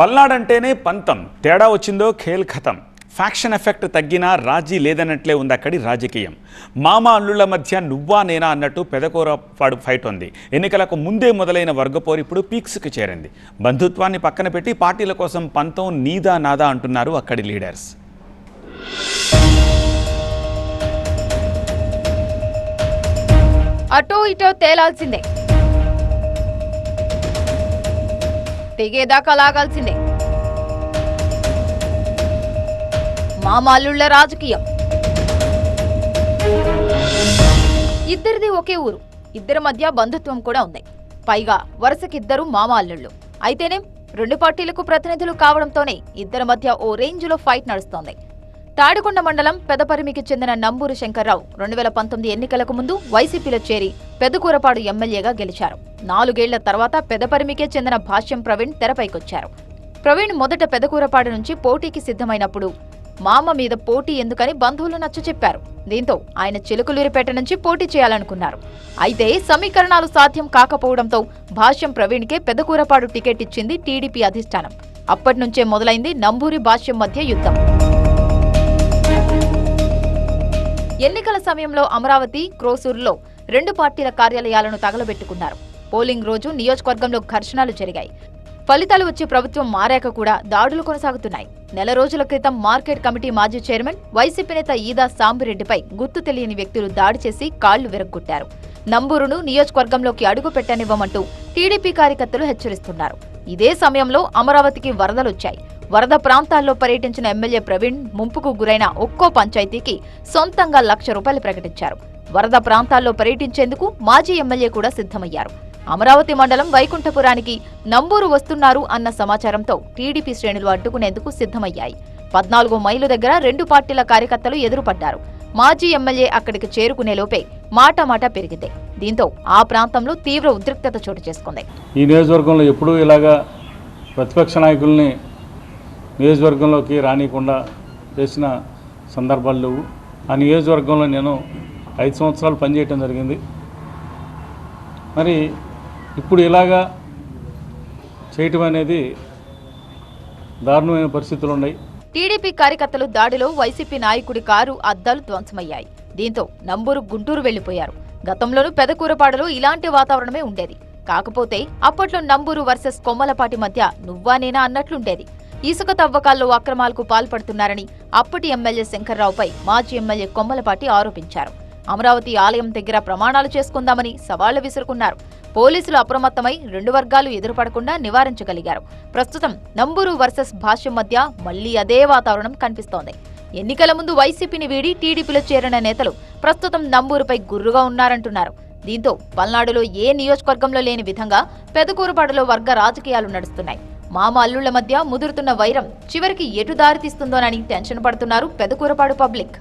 పల్నాడంటేనే పంతం. తేడా వచ్చిందో ఖేల్ ఖతం. ఫ్యాక్షన్ ఎఫెక్ట్ తగ్గినా రాజీ లేదన్నట్లే ఉంది అక్కడి రాజకీయం. మామ అల్లుళ్ళ మధ్య నువ్వా నేనా అన్నట్టు పెదకూరపాడు ఫైట్ ఉంది ఎన్నికలకు ముందే మొదలైన వర్గపోరు ఇప్పుడు పీక్స్కి చేరింది. బంధుత్వాన్ని పక్కన పెట్టి పార్టీల కోసం పంతం నీదా నాదా అంటున్నారు అక్కడి లీడర్స్. అటో ఇటో తేలాల్సిందే. తెగేదాకా లాగాల్సిందే. మామాలుళ్ళ రాజకీయం. ఇద్దరిది ఒకే ఊరు. ఇద్దరి మధ్య బంధుత్వం కూడా ఉంది. పైగా వరుసకిద్దరు మామాల్లుళ్ళు అయితేనే రెండు పార్టీలకు ప్రతినిధులు కావడంతోనే ఇద్దరి మధ్య ఓ రేంజ్లో ఫైట్ నడుస్తోంది. తాడికొండ మండలం పెదపరిమికి చెందిన నంబూరు శంకర్రావు రెండు వేల పంతొమ్మిది ఎన్నికలకు ముందు వైసీపీలో చేరి పెదకూరపాడు ఎమ్మెల్యేగా గెలిచారు. నాలుగేళ్ళ తర్వాత పెదపరిమికే చెందిన భాష్యం ప్రవీణ్ తెరపైకొచ్చారు. ప్రవీణ్ మొదట పెదకూరపాడు నుంచి పోటీకి సిద్ధమైనప్పుడు మామ మీద పోటీ ఎందుకని బంధువులు నచ్చచెప్పారు దీంతో ఆయన చిలుకలూరిపేట నుంచి పోటీ చేయాలనుకున్నారు. అయితే సమీకరణాలు సాధ్యం కాకపోవడంతో భాష్యం ప్రవీణ్కే పెదకూరపాడు టికెట్ ఇచ్చింది టీడీపీ అధిష్టానం. అప్పటి నుంచే మొదలైంది నంబూరి భాష్యం మధ్య యుద్ధం. ఎన్నికల సమయంలో అమరావతి క్రోసూరులో రెండు పార్టీల కార్యాలయాలను తగలబెట్టుకున్నారు. పోలింగ్ రోజు నియోజకవర్గంలో ఘర్షణలు జరిగాయి. ఫలితాలు వచ్చి ప్రభుత్వం మారాక కూడా దాడులు కొనసాగుతున్నాయి. నెల రోజుల క్రితం మార్కెట్ కమిటీ మాజీ చైర్మన్ వైసీపీ నేత ఈదా సాంబిరెడ్డిపై గుర్తు తెలియని వ్యక్తులు దాడి చేసి కాళ్ళు విరగ్గొట్టారు. నంబూరును నియోజకవర్గంలోకి అడుగు పెట్టనివ్వమంటూ టీడీపీ కార్యకర్తలు హెచ్చరిస్తున్నారు. ఇదే సమయంలో అమరావతికి వరదలొచ్చాయి. వరద ప్రాంతాల్లో పర్యటించిన ఎమ్మెల్యే ప్రవీణ్ ముంపుకు గురైన ఒక్కో పంచాయతీకి సొంతంగా లక్ష రూపాయలు ప్రకటించారు. వరద ప్రాంతాల్లో పర్యటించేందుకు మాజీ ఎమ్మెల్యే కూడా సిద్ధమయ్యారు. అమరావతి మండలం వైకుంఠపురానికి నంబూరు వస్తున్నారు అన్న సమాచారంతో టీడీపీ శ్రేణులు అడ్డుకునేందుకు సిద్ధమయ్యాయి. పద్నాలుగు మైలు దగ్గర రెండు పార్టీల కార్యకర్తలు ఎదురుపడ్డారు. మాజీ ఎమ్మెల్యే అక్కడికి చేరుకునే లోపే మాట మాట పెరిగింది. దీంతో ఆ ప్రాంతంలో తీవ్ర ఉద్రిక్తత చోటు చేసుకుంది. ఈ నియోజకవర్గంలో ఎప్పుడూ ఇలాగా ప్రతిపక్ష నాయకుల్ని నియోజకవర్గంలోకి రానియకుండా చేసిన సందర్భాలు లేవు. ఆ నియోజకవర్గంలో నేను ఐదు సంవత్సరాలు పనిచేయటం జరిగింది. మరి ఇప్పుడు ఇలాగా చేయటం అనేది దారుణమైన పరిస్థితులు ఉన్నాయి. టీడీపీ కార్యకర్తలు దాడిలో వైసీపీ నాయకుడి కారు అద్దాలు ధ్వంసమయ్యాయి. దీంతో నంబూరు గుంటూరు వెళ్ళిపోయారు గతంలోనూ పెదకూరపాడలో ఇలాంటి వాతావరణమే ఉండేది. కాకపోతే అప్పట్లో నంబూరు వర్సెస్ కొమ్మలపాటి మధ్య నువ్వా నేనా అన్నట్లుండేది. ఇసుక తవ్వకాల్లో అక్రమాలకు పాల్పడుతున్నారని అప్పటి ఎమ్మెల్యే శంకర్రావుపై మాజీ ఎమ్మెల్యే కొమ్మలపాటి ఆరోపించారు. అమరావతి ఆలయం దగ్గర ప్రమాణాలు చేసుకుందామని సవాళ్ళు విసురుకున్నారు. పోలీసులు అప్రమత్తమై రెండు వర్గాలు ఎదురుపడకుండా నివారించగలిగారు. ప్రస్తుతం నంబూరు వర్సెస్ భాష్యం మధ్య మళ్ళీ అదే వాతావరణం కనిపిస్తోంది. ఎన్నికల ముందు వైసీపీని వీడి టీడీపీలో చేరిన నేతలు ప్రస్తుతం నంబూరుపై గుర్రుగా ఉన్నారంటున్నారు. దీంతో పల్నాడులో ఏ నియోజకవర్గంలో లేని విధంగా పెదకూరుపాడులో వర్గ రాజకీయాలు నడుస్తున్నాయి. మామ అల్లుళ్ళ మధ్య ముదురుతున్న వైరం చివరికి ఎటు దారితీస్తుందోనని టెన్షన్ పడుతున్నారు పెదకూరపాడు పబ్లిక్.